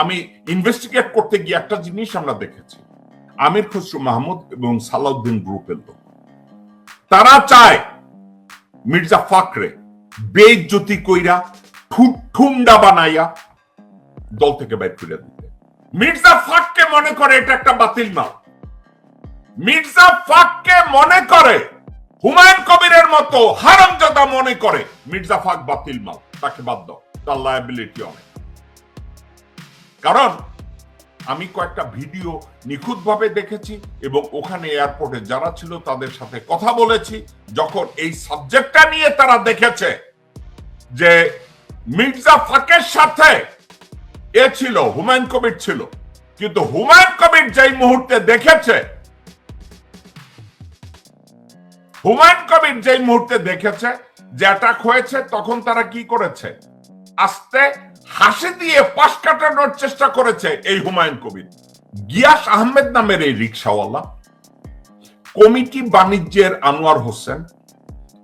আমি ইনভেস্টিগেট করতে গিয়ে একটা জিনিস আমরা দেখেছি। আমির খসরু মাহমুদ এবং সালাউদ্দিন গ্রুপের লোক। তারা চায় মির্জা ফাকরে বেজ্যোতি কইরা ঠুমডা বানাইয়া দল থেকে বাইর করে দিতে। মির্জা ফাককে মনে করে এটা একটা বাতিল মাল। মির্জা ফাককে মনে করে, হুমায়ুন কবিরের মতো হারামজাদা মনে করে মির্জা ফাক বাতিল মাল। তাকে বাদ দাও, তার লায়াবিলিটি অনেক। কারণ আমি কয়েকটা ভিডিও নিখুঁতভাবে দেখেছি এবং ওখানে এয়ারপোর্টে যারা ছিল তাদের সাথে কথা বলেছি, যখন এই সাবজেক্টটা নিয়ে তারা দেখেছে যে মির্জা ফাকের সাথে এ ছিল, হুমায়ুন কবির ছিল। কিন্তু হুমায়ুন কবির যেই মুহূর্তে দেখেছে, হুমায়ুন কবির যেই মুহূর্তে দেখেছে যে অ্যাটাক হয়েছে, তখন তারা কি করেছে? আস্তে হাসি দিয়ে পাশ কাটানোর চেষ্টা করেছে এই হুমায়ুন কবির। গিয়াস আহমেদ নামের এই রিক্সাওয়ালা কমিটি বাণিজ্যের আনোয়ার হোসেন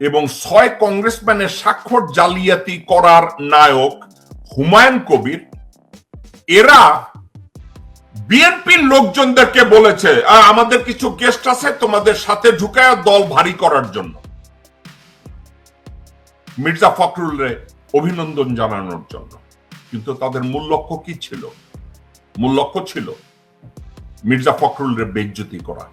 এবং ছয় কংগ্রেসম্যানের স্বাক্ষর জালিয়াতি করার নায়ক হুমায়ুন কবির এরা বিএনপির লোকজনদেরকে বলেছে "আ, আমাদের কিছু গেস্ট আছে তোমাদের সাথে ঢুকায় দল ভারী করার জন্য। মির্জা ফখরুলের অভিনন্দন জানানোর জন্য। কিন্তু তাদের মূল লক্ষ্য কি ছিল? মূল লক্ষ্য ছিল মির্জা ফখরুলের বেজ্জতি করা।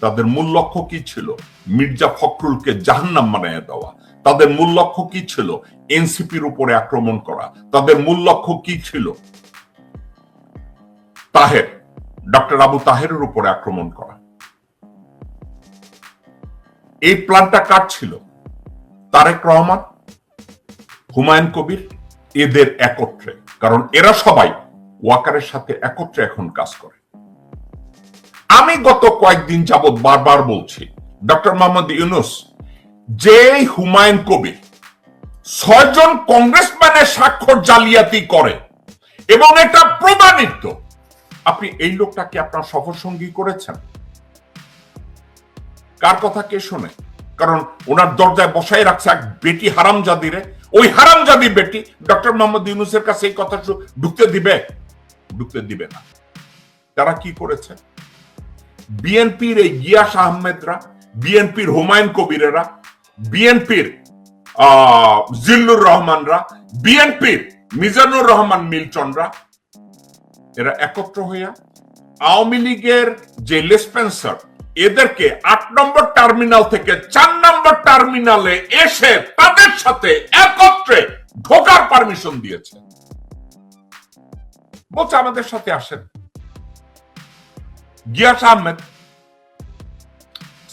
তাদের মূল লক্ষ্য কি ছিল? মির্জা ফখরুলকে জাহান্নাম বানিয়ে দেওয়া। তাদের মূল লক্ষ্য কি ছিল? এনসিপির উপরে আক্রমণ করা। তাদের মূল লক্ষ্য কি ছিল? তাহের, ডক্টর আবু তাহেরের উপরে আক্রমণ করা। এই প্ল্যানটা কার ছিল? তারেক রহমান, হুমায়ুন কবির এদের একত্রে। কারণ এরা সবাই ওয়াকারের সাথে একত্রে এখন কাজ করে। আমি গত কয়েকদিন যাবৎ বারবার বলছি, ডক্টর মোহাম্মদ ইউনুস যে হুমায়ুন কবির ছয়জন কংগ্রেসম্যানের স্বাক্ষর জালিয়াতি করে এবং এটা প্রমাণিত, আপনি এই লোকটাকে আপনার সফর সঙ্গী করেছেন? কার কথা কে শোনে? কারণ ওনার দরজায় বসাই রাখছে এক বেটি হারাম হারামজাদিরে ওই হারামজাদি বেটি ডক্টর মোহাম্মদ ইউনুসের কাছে এই কথা ঢুকতে দিবে? ঢুকতে দিবে না। তারা কি করেছে? বিএনপির এই গিয়াস আহমেদরা, বিএনপির হুমায়ুন কবিরেরা, বিএনপির জিল্লুর রহমানরা, বিএনপির মিজানুর রহমান মিল্টনরা এরা একত্র হইয়া আওয়ামী লীগের যে লেসপেন্সার এদেরকে আট নম্বর টার্মিনাল থেকে চার নম্বর টার্মিনালে এসে তাদের সাথে একত্রে ঢোকার পারমিশন দিয়েছে। বলছে, আমাদের সাথে আসেন। গিয়াস আহমেদ,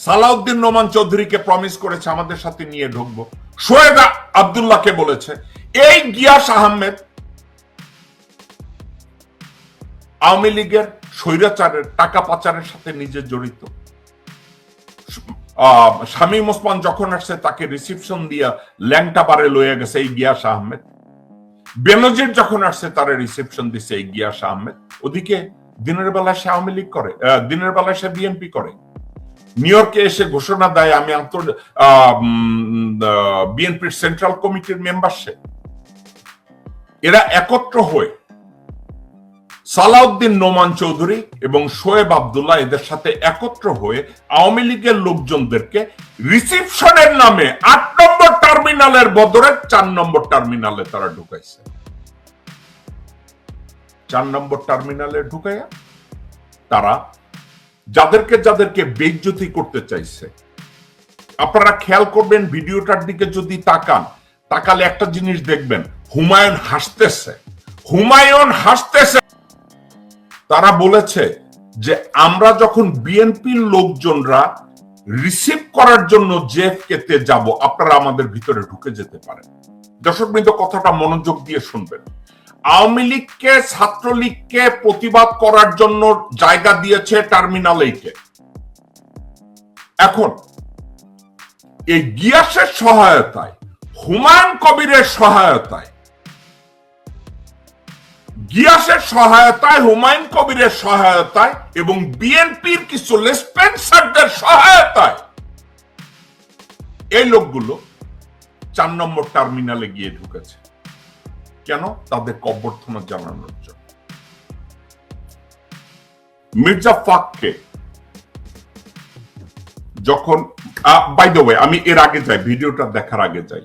সালাউদ্দিন নোমান চৌধুরীকে প্রমিস করেছে, আমাদের সাথে নিয়ে ঢুকবো। শোয়েদ আবদুল্লাহকে বলেছে, এই গিয়াস আহমেদ আওয়ামী লীগের স্বৈরাচারের টাকা পাচারের সাথে নিজে জড়িত। শামীম ওসমান যখন আসছে, তাকে রিসিপশন দিয়া ল্যাংটা লইয়া গেছে আহমেদ। বেনজির যখন আসছে দিছে আহমেদ। ওদিকে দিনের বেলায় সে আওয়ামী লীগ করে দিনের বেলায় সে বিএনপি করে। নিউ ইয়র্কে এসে ঘোষণা দেয়, আমি আন্তর বিএনপির সেন্ট্রাল কমিটির মেম্বারশিপ এরা একত্র হয়ে সালাউদ্দিন নোমান চৌধুরী এবং শোয়েব আবদুল্লাহ এদের সাথে একত্র হয়ে আওয়ামী লীগের লোকজনদেরকে রিসিপশনের নামে আট নম্বর টার্মিনালের বদলে চার নম্বর টার্মিনালে তারা ঢুকাইছে। চার নম্বর টার্মিনালে ঢুকাইয়া তারা যাদেরকে যাদেরকে বেজ্জতি করতে চাইছে। আপনারা খেয়াল করবেন ভিডিওটার দিকে যদি তাকান, তাকালে একটা জিনিস দেখবেন, হুমায়ুন হাসতেছে। হুমায়ুন হাসতেছে তারা বলেছে যে আমরা যখন বিএনপির লোকজনরা রিসিভ করার জন্য জেএফকে তে যাব, আপনারা আমাদের ভিতরে ঢুকে যেতে পারেন। দর্শক বৃন্দ, কথাটা মনোযোগ দিয়ে শুনবেন। আওয়ামী লীগকে, ছাত্রলীগকে প্রতিবাদ করার জন্য জায়গা দিয়েছে টার্মিনাল এইটে। এখন, এই গিয়াসের সহায়তায়, হুমায়ুন কবিরের সহায়তায় গিয়াসের সহায়তায়, হুমায়ুন কবিরের সহায়তায় এবং বিএনপির কিছু লেসপেন্সারদের সহায়তায় এই লোকগুলো চার নম্বর টার্মিনালে গিয়ে ঢুকেছে। কেন? তাদের কবর্থনা জানানোর জন্য। মির্জা ফাককে যখন বাই দ্য ওয়ে আমি এর আগে যাই, ভিডিওটা দেখার আগে যাই।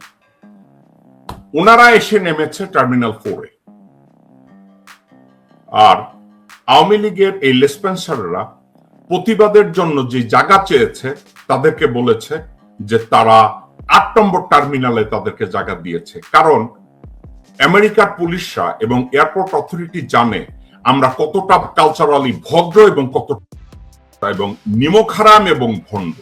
ওনারা এসে নেমেছে টার্মিনাল ফোরে আর আওয়ামী লীগের এই লেসপেন্সাররা প্রতিবাদের জন্য যে জায়গা চেয়েছে, তাদেরকে বলেছে যে তারা আট নম্বর টার্মিনালে তাদেরকে জায়গা দিয়েছে। কারণ আমেরিকার পুলিশরা এবং এয়ারপোর্ট অথরিটি জানে আমরা কতটা কালচারালি ভদ্র এবং কত এবং নিমখারাম এবং ভণ্ড।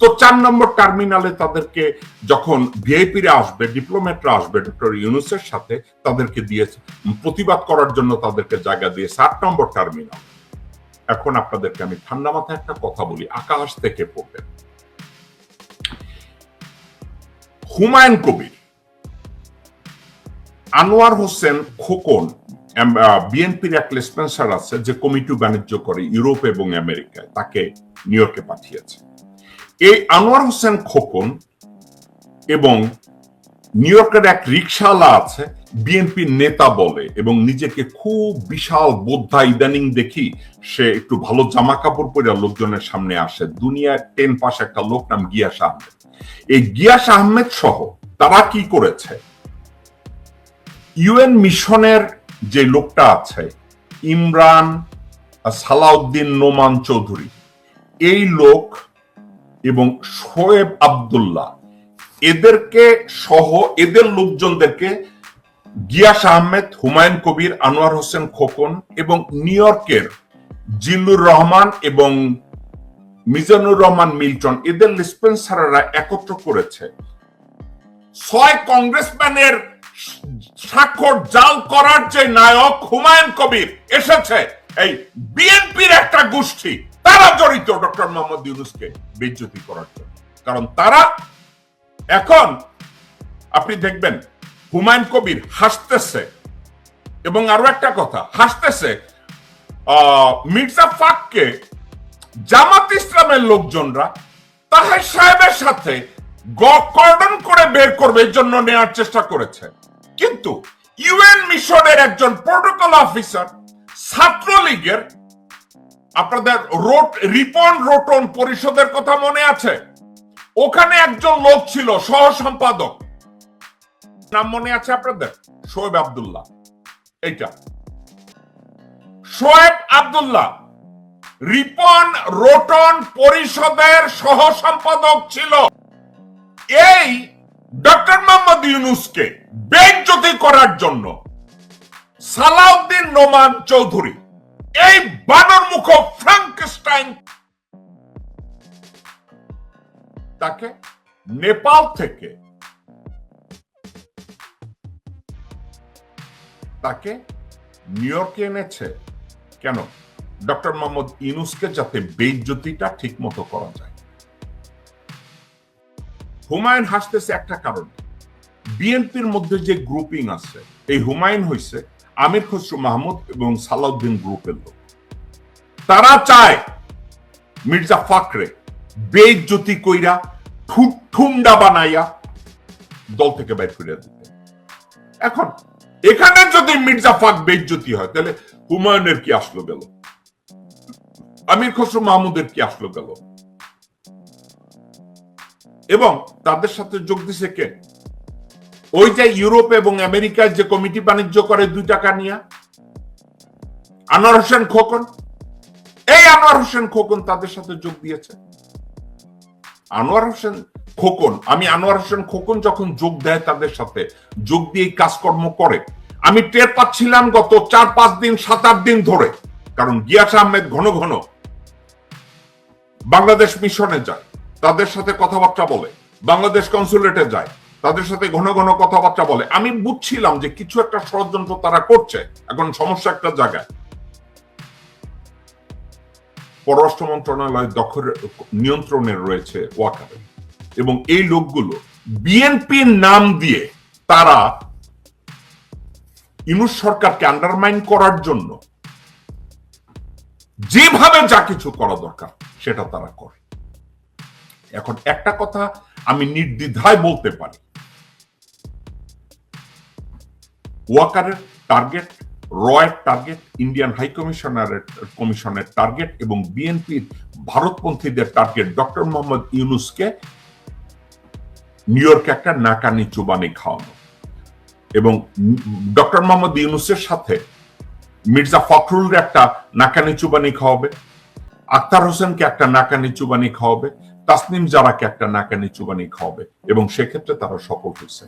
তো চার নম্বর টার্মিনালে তাদেরকে যখন ভিআইপিরা আসবে ডিপ্লোমেটরা আসবে ডক্টর ইউনুসের সাথে তাদেরকে দিয়েছে প্রতিবাদ করার জন্য তাদেরকে জায়গা দিয়েছে আট নম্বর টার্মিনাল এখন আপনাদেরকে আমি ঠান্ডা মাথায় একটা কথা বলি, আকাশ থেকে পড়বেন হুমায়ুন কবির, আনোয়ার হোসেন খোকন বিএনপির এক লেসপেন্সার আছে যে কমিটি বাণিজ্য করে ইউরোপ এবং আমেরিকায়, তাকে নিউ ইয়র্কে পাঠিয়েছে। এই আনোয়ার হোসেন খোকন এবং নিউ ইয়র্কের এক রিক্সাওয়ালা আছে, বিএনপির নেতা বলে, এবং নিজেকে খুব বিশাল বোদ্ধা ইদানিং দেখি সে একটু ভালো জামা কাপড় পরে লোকজনের সামনে আসে। দুনিয়ার টেন পাস একটা লোক নাম গিয়াস আহমেদ। এই গিয়াস আহমেদ সহ তারা কি করেছে? ইউএন মিশনের যে লোকটা আছে, ইমরান সালাউদ্দিন নোমান চৌধুরী, এই লোক এবং শোয়েব আবদুল্লাহ। এদেরকে সহ এদের লোকজনদেরকে গিয়াস আহমেদ, হুমায়ুন কবির, আনোয়ার হোসেন খোকন এবং নিউ ইয়র্কের জিল্লুর রহমান এবং মিজানুর রহমান মিল্টন, এদের ডিসপেন্সাররা একত্র করেছে। ছয় কংগ্রেসম্যানের স্বাক্ষর জাল করার যে নায়ক হুমায়ুন কবির এসেছে। এই বিএনপির একটা গোষ্ঠী। তারা জড়িত ডক্টর মোহাম্মদ ইউনুসকে বেজ্জতি করার জন্য। কারণ তারা এখন, আপনি দেখবেন, হুমায়ুন কবির হাসতেছে। এবং আরও একটা কথা, হাসতেছে মির্জা ফাককে জামাত ইসলামের লোকজনরা তাহের সাহেবের সাথে কর্ডন করে বের করবে এর জন্য নেওয়ার চেষ্টা করেছে। কিন্তু ইউএন মিশনের একজন প্রোটোকল অফিসার ছাত্রলীগের আপনাদের রোট, রিপন রোটন পরিষদের কথা মনে আছে? ওখানে একজন লোক ছিল সহ সম্পাদক নাম মনে আছে আপনাদের? শোয়েব আবদুল্লাহ। এইটা। শোয়েব আবদুল্লাহ। রিপন রোটন পরিষদের সহ সম্পাদক ছিল। এই ডক্টর মোহাম্মদ ইউনুসকে বেজ্জতি করার জন্য সালাউদ্দিন নোমান চৌধুরী এই বানর মুখ ফ্রাঙ্কস্টাইন তাকে নেপাল থেকে তাকে নিউ ইয়র্কে এনেছে। কেন? ডক্টর মোহাম্মদ ইনুসকে যাতে বেজ্জতিটা ঠিক মতো করা যায়। হুমায়ুন হাসতেছে একটা কারণ। বিএনপির মধ্যে যে গ্রুপিং আছে, এই হুমায়ুন হইছে আমির খসরু মাহমুদ এবং সালাউদ্দিন গ্রুপের লোক। তারা চায় মির্জা ফাকরে বেজ্জতি কইরা ঠুন্ডা বানাইয়া দল থেকে বাইর করে দিতে। এখন, এখানে যদি মির্জা ফাক বেজ্জতি হয়, তাহলে হুমায়ুনের কি আসলো গেল? আমির খসরু মাহমুদের কি আসলো গেল? এবং তাদের সাথে যোগ দিছে কে? ওই যে ইউরোপ এবং আমেরিকায় যে কমিটি বাণিজ্য করে দুই টাকা নিয়ে। আনোয়ার হোসেন খোকন। এই আনোয়ার হোসেন খোকন তাদের সাথে যোগ দিয়েছে। আনোয়ার হোসেন খোকন, আমি আনোয়ার হোসেন খোকন যখন যোগ দেয় তাদের সাথে, যোগ দিয়ে কাজকর্ম করে, আমি টের পাচ্ছিলাম গত চার, পাঁচ দিন, সাত, আট দিন ধরে, কারণ গিয়াস আহমেদ ঘন ঘন বাংলাদেশ মিশনে যায়, তাদের সাথে কথাবার্তা বলে, বাংলাদেশ কনসুলেটে যায় তাদের সাথে ঘন ঘন কথাবার্তা বলে। আমি বুঝছিলাম যে কিছু একটা ষড়যন্ত্র তারা করছে। এখন সমস্যা একটা জায়গায়। পররাষ্ট্র মন্ত্রণালয় দখল, নিয়ন্ত্রণে রয়েছে ওয়াকারে। এবং এই লোকগুলো বিএনপির নাম দিয়ে তারা ইনুস সরকারকে আন্ডারমাইন করার জন্য যেভাবে যা কিছু করা দরকার, সেটা তারা করে। এখন একটা কথা আমি নির্দ্বিধায় বলতে পারি। ওয়াকারের টার্গেট রয়ের টার্গেট ইন্ডিয়ান হাই কমিশনারের কমিশনের টার্গেট এবং বিএনপির ভারতপন্থীদের টার্গেট ডক্টর মোহাম্মদ ইউনুসকে নিউ ইয়র্কে একটা নাকানি চুবানি খাওয়ানো। এবং ডক্টর মোহাম্মদ ইউনুসের সাথে মির্জা ফখরুলের একটা নাকানি চুবানি খাওয়াবে আক্তার হোসেনকে একটা নাকানি চুবানি খাওয়াবে, তাসনিম জারাকে একটা নাকানি চুবানি খাওয়াবে এবং সেক্ষেত্রে তারা সফল হয়েছে।